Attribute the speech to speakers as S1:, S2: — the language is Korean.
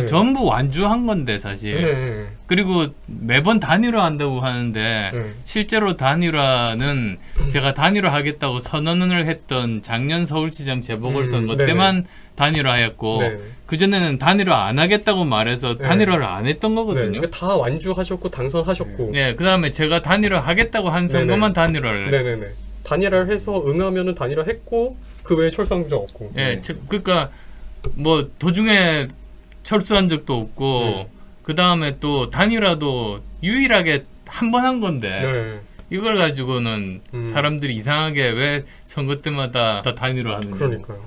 S1: 네.
S2: 전부 완주한 건데 사실.
S1: 네.
S2: 그리고 매번 단일화 한다고 하는데
S1: 네.
S2: 실제로 단일화는 제가 단일화 하겠다고 선언을 했던 작년 서울시장 재보궐선거
S1: 음, 네네.
S2: 때만 단일화했고
S1: 네.
S2: 그 전에는 단일화 안 하겠다고 말해서
S1: 네.
S2: 단일화를 안 했던
S1: 네.
S2: 거거든요.
S1: 그러니까 다 완주하셨고 당선하셨고.
S2: 네, 그 다음에 제가 단일화 하겠다고 한 선거만 단일화를.
S1: 네네네. 단일화를 해서 응하면은 단일화 했고 그 외에 적 없고.
S2: 예, 저- 그러니까 뭐 도중에 철수한 적도 없고
S1: 네.
S2: 그 다음에 또 단일화도 유일하게 한 번 한 건데
S1: 네.
S2: 이걸 가지고는
S1: 음.
S2: 사람들이 이상하게 왜 선거 때마다 다 단일화 하는
S1: 그러니까요.